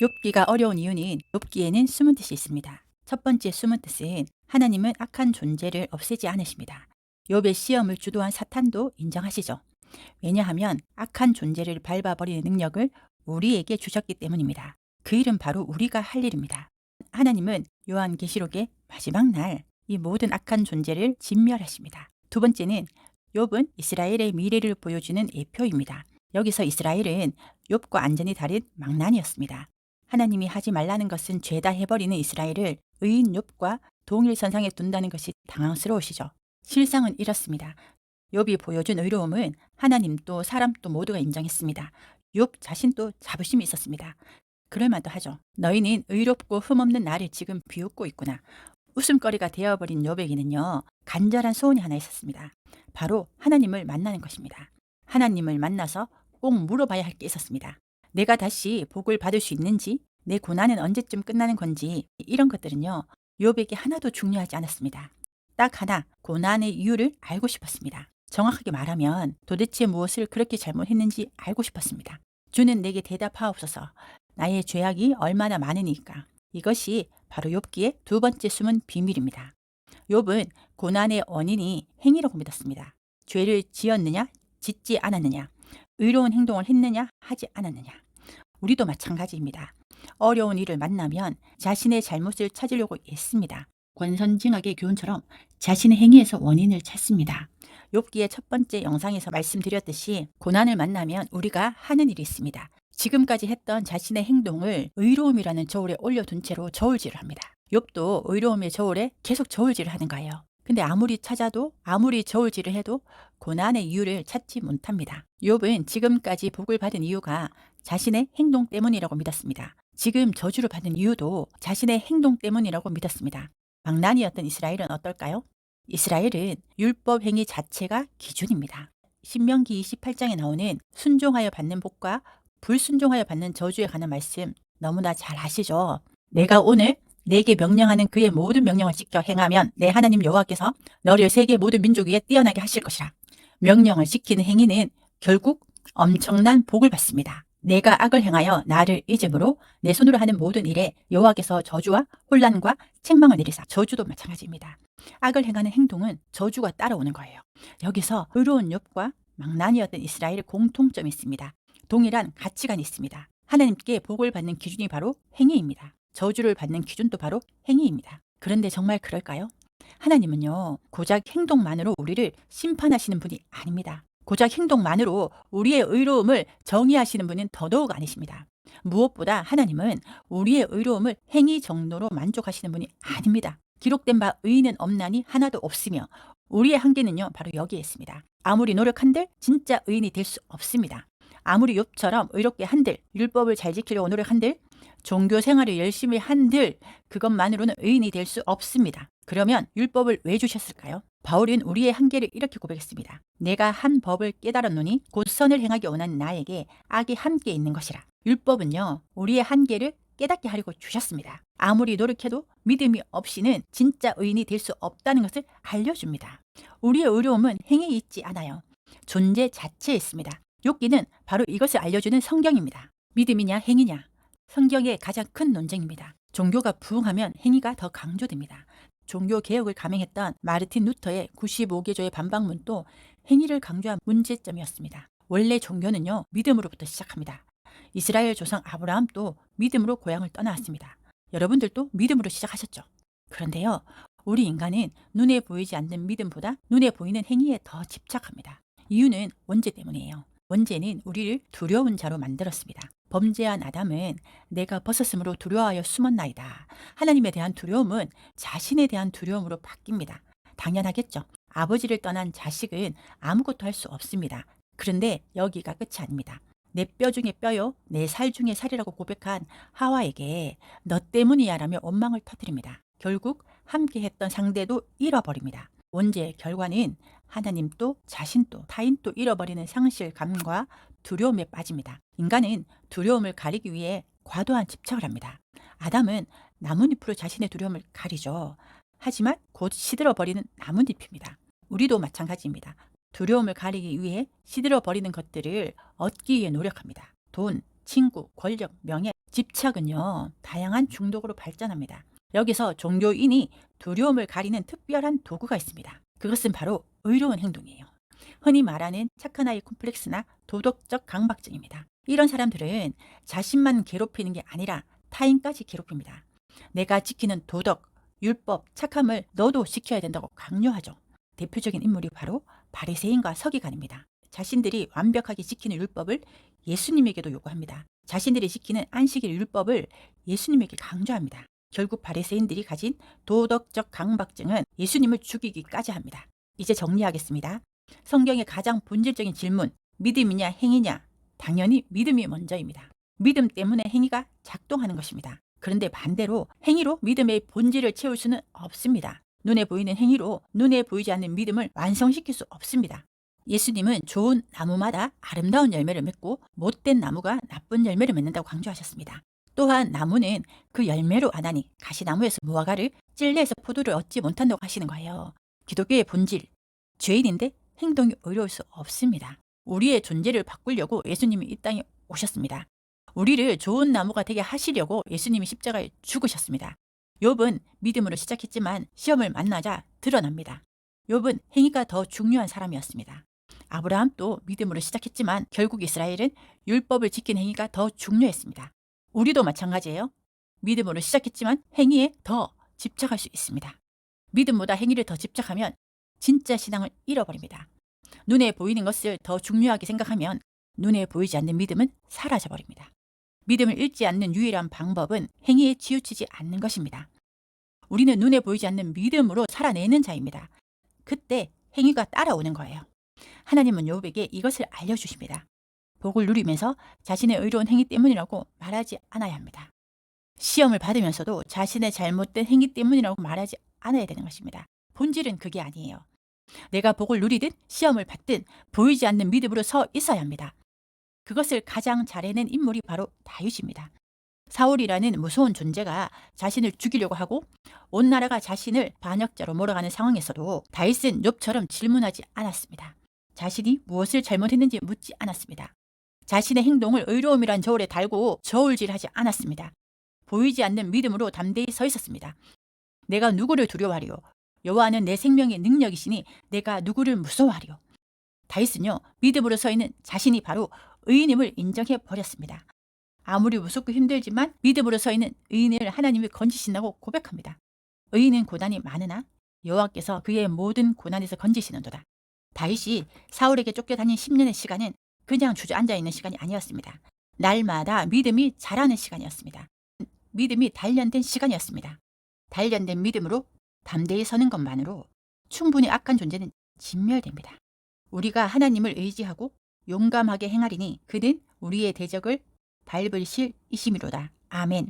욥기가 어려운 이유는 욥기에는 숨은 뜻이 있습니다. 첫 번째 숨은 뜻은 하나님은 악한 존재를 없애지 않으십니다. 욥의 시험을 주도한 사탄도 인정하시죠. 왜냐하면 악한 존재를 밟아버리는 능력을 우리에게 주셨기 때문입니다. 그 일은 바로 우리가 할 일입니다. 하나님은 요한계시록의 마지막 날 이 모든 악한 존재를 진멸하십니다. 두 번째는 욥은 이스라엘의 미래를 보여주는 예표입니다. 여기서 이스라엘은 욥과 완전히 다른 망난이었습니다. 하나님이 하지 말라는 것은 죄다 해버리는 이스라엘을 의인 욥과 동일선상에 둔다는 것이 당황스러우시죠. 실상은 이렇습니다. 욥이 보여준 의로움은 하나님도 사람도 모두가 인정했습니다. 욥 자신도 자부심이 있었습니다. 그럴만도 하죠. 너희는 의롭고 흠없는 나를 지금 비웃고 있구나. 웃음거리가 되어버린 욥에게는요. 간절한 소원이 하나 있었습니다. 바로 하나님을 만나는 것입니다. 하나님을 만나서 꼭 물어봐야 할 게 있었습니다. 내가 다시 복을 받을 수 있는지, 내 고난은 언제쯤 끝나는 건지 이런 것들은요. 욥에게 하나도 중요하지 않았습니다. 딱 하나 고난의 이유를 알고 싶었습니다. 정확하게 말하면 도대체 무엇을 그렇게 잘못했는지 알고 싶었습니다. 주는 내게 대답하옵소서. 나의 죄악이 얼마나 많으니까. 이것이 바로 욥기의 두 번째 숨은 비밀입니다. 욥은 고난의 원인이 행위라고 믿었습니다. 죄를 지었느냐, 짓지 않았느냐, 의로운 행동을 했느냐, 하지 않았느냐. 우리도 마찬가지입니다. 어려운 일을 만나면 자신의 잘못을 찾으려고 애씁니다. 권선징악의 교훈처럼 자신의 행위에서 원인을 찾습니다. 욥기의 첫 번째 영상에서 말씀드렸듯이 고난을 만나면 우리가 하는 일이 있습니다. 지금까지 했던 자신의 행동을 의로움이라는 저울에 올려둔 채로 저울질을 합니다. 욥도 의로움의 저울에 계속 저울질을 하는 거예요. 근데 아무리 찾아도 아무리 저울질을 해도 고난의 이유를 찾지 못합니다. 욥은 지금까지 복을 받은 이유가 자신의 행동 때문이라고 믿었습니다. 지금 저주를 받은 이유도 자신의 행동 때문이라고 믿었습니다. 망난이었던 이스라엘은 어떨까요? 이스라엘은 율법 행위 자체가 기준입니다. 신명기 28장에 나오는 순종하여 받는 복과 불순종하여 받는 저주에 관한 말씀 너무나 잘 아시죠? 내가 오늘 내게 명령하는 그의 모든 명령을 지켜 행하면 내 하나님 여호와께서 너를 세계 모든 민족 위에 뛰어나게 하실 것이라. 명령을 지키는 행위는 결국 엄청난 복을 받습니다. 내가 악을 행하여 나를 잊음으로 내 손으로 하는 모든 일에 여호와께서 저주와 혼란과 책망을 내리사 저주도 마찬가지입니다. 악을 행하는 행동은 저주가 따라오는 거예요. 여기서 의로운 욥과 망난이었던 이스라엘의 공통점이 있습니다. 동일한 가치관이 있습니다. 하나님께 복을 받는 기준이 바로 행위입니다. 저주를 받는 기준도 바로 행위입니다. 그런데 정말 그럴까요? 하나님은요, 고작 행동만으로 우리를 심판하시는 분이 아닙니다. 고작 행동만으로 우리의 의로움을 정의하시는 분은 더더욱 아니십니다. 무엇보다 하나님은 우리의 의로움을 행위 정도로 만족하시는 분이 아닙니다. 기록된 바 의인은 없나니 하나도 없으며 우리의 한계는요 바로 여기에 있습니다. 아무리 노력한들 진짜 의인이 될 수 없습니다. 아무리 욥처럼 의롭게 한들 율법을 잘 지키려고 노력한들 종교 생활을 열심히 한들 그것만으로는 의인이 될 수 없습니다. 그러면 율법을 왜 주셨을까요? 바울은 우리의 한계를 이렇게 고백했습니다. 내가 한 법을 깨달았노니 곧 선을 행하기 원하는 나에게 악이 함께 있는 것이라. 율법은요, 우리의 한계를 깨닫게 하려고 주셨습니다. 아무리 노력해도 믿음이 없이는 진짜 의인이 될 수 없다는 것을 알려줍니다. 우리의 의로움은 행위에 있지 않아요. 존재 자체에 있습니다. 욥기는 바로 이것을 알려주는 성경입니다. 믿음이냐 행위냐 성경의 가장 큰 논쟁입니다. 종교가 부흥하면 행위가 더 강조됩니다. 종교 개혁을 감행했던 마르틴 루터의 95개조의 반박문도 행위를 강조한 문제점이었습니다. 원래 종교는요, 믿음으로부터 시작합니다. 이스라엘 조상 아브라함도 믿음으로 고향을 떠나왔습니다. 여러분들도 믿음으로 시작하셨죠. 그런데요, 우리 인간은 눈에 보이지 않는 믿음보다 눈에 보이는 행위에 더 집착합니다. 이유는 원죄 때문이에요. 원죄는 우리를 두려운 자로 만들었습니다. 범죄한 아담은 내가 벗었으므로 두려워하여 숨었나이다. 하나님에 대한 두려움은 자신에 대한 두려움으로 바뀝니다. 당연하겠죠. 아버지를 떠난 자식은 아무것도 할 수 없습니다. 그런데 여기가 끝이 아닙니다. 내 뼈 중에 뼈요, 내 살 중에 살이라고 고백한 하와에게 너 때문이야라며 원망을 터뜨립니다. 결국 함께 했던 상대도 잃어버립니다. 원죄의 결과는 하나님도 자신도 타인도 잃어버리는 상실감과 두려움에 빠집니다. 인간은 두려움을 가리기 위해 과도한 집착을 합니다. 아담은 나뭇잎으로 자신의 두려움을 가리죠. 하지만 곧 시들어버리는 나뭇잎입니다. 우리도 마찬가지입니다. 두려움을 가리기 위해 시들어버리는 것들을 얻기 위해 노력합니다. 돈, 친구, 권력, 명예, 집착은요, 다양한 중독으로 발전합니다. 여기서 종교인이 두려움을 가리는 특별한 도구가 있습니다. 그것은 바로 의로운 행동이에요. 흔히 말하는 착한 아이 콤플렉스나 도덕적 강박증입니다. 이런 사람들은 자신만 괴롭히는 게 아니라 타인까지 괴롭힙니다. 내가 지키는 도덕, 율법, 착함을 너도 지켜야 된다고 강요하죠. 대표적인 인물이 바로 바리새인과 서기관입니다. 자신들이 완벽하게 지키는 율법을 예수님에게도 요구합니다. 자신들이 지키는 안식일 율법을 예수님에게 강조합니다. 결국 바리새인들이 가진 도덕적 강박증은 예수님을 죽이기까지 합니다. 이제 정리하겠습니다. 성경의 가장 본질적인 질문, 믿음이냐 행위냐? 당연히 믿음이 먼저입니다. 믿음 때문에 행위가 작동하는 것입니다. 그런데 반대로 행위로 믿음의 본질을 채울 수는 없습니다. 눈에 보이는 행위로 눈에 보이지 않는 믿음을 완성시킬 수 없습니다. 예수님은 좋은 나무마다 아름다운 열매를 맺고 못된 나무가 나쁜 열매를 맺는다고 강조하셨습니다. 또한 나무는 그 열매로 아나니 가시나무에서 무화과를 찔레에서 포도를 얻지 못한다고 하시는 거예요. 기독교의 본질, 죄인인데 행동이 어려울 수 없습니다. 우리의 존재를 바꾸려고 예수님이 이 땅에 오셨습니다. 우리를 좋은 나무가 되게 하시려고 예수님이 십자가에 죽으셨습니다. 욥은 믿음으로 시작했지만 시험을 만나자 드러납니다. 욥은 행위가 더 중요한 사람이었습니다. 아브라함도 믿음으로 시작했지만 결국 이스라엘은 율법을 지킨 행위가 더 중요했습니다. 우리도 마찬가지예요. 믿음으로 시작했지만 행위에 더 집착할 수 있습니다. 믿음보다 행위를 더 집착하면 진짜 신앙을 잃어버립니다. 눈에 보이는 것을 더 중요하게 생각하면 눈에 보이지 않는 믿음은 사라져 버립니다. 믿음을 잃지 않는 유일한 방법은 행위에 치우치지 않는 것입니다. 우리는 눈에 보이지 않는 믿음으로 살아내는 자입니다. 그때 행위가 따라오는 거예요. 하나님은 욥에게 이것을 알려주십니다. 복을 누리면서 자신의 의로운 행위 때문이라고 말하지 않아야 합니다. 시험을 받으면서도 자신의 잘못된 행위 때문이라고 말하지 않아야 되는 것입니다. 본질은 그게 아니에요. 내가 복을 누리든 시험을 받든 보이지 않는 믿음으로 서 있어야 합니다. 그것을 가장 잘 해낸 인물이 바로 다윗입니다. 사울이라는 무서운 존재가 자신을 죽이려고 하고 온 나라가 자신을 반역자로 몰아가는 상황에서도 다윗은 욥처럼 질문하지 않았습니다. 자신이 무엇을 잘못했는지 묻지 않았습니다. 자신의 행동을 의로움이란 저울에 달고 저울질하지 않았습니다. 보이지 않는 믿음으로 담대히 서 있었습니다. 내가 누구를 두려워하리요? 여호와는 내 생명의 능력이시니 내가 누구를 무서워하리요? 다윗은요 믿음으로 서 있는 자신이 바로 의인임을 인정해 버렸습니다. 아무리 무섭고 힘들지만 믿음으로 서 있는 의인을 하나님이 건지신다고 고백합니다. 의인은 고난이 많으나 여호와께서 그의 모든 고난에서 건지시는도다. 다윗이 사울에게 쫓겨다닌 10년의 시간은 그냥 주저앉아 있는 시간이 아니었습니다. 날마다 믿음이 자라는 시간이었습니다. 믿음이 단련된 시간이었습니다. 단련된 믿음으로 담대히 서는 것만으로 충분히 악한 존재는 진멸됩니다. 우리가 하나님을 의지하고 용감하게 행하리니 그는 우리의 대적을 밟을 실이심이로다. 아멘.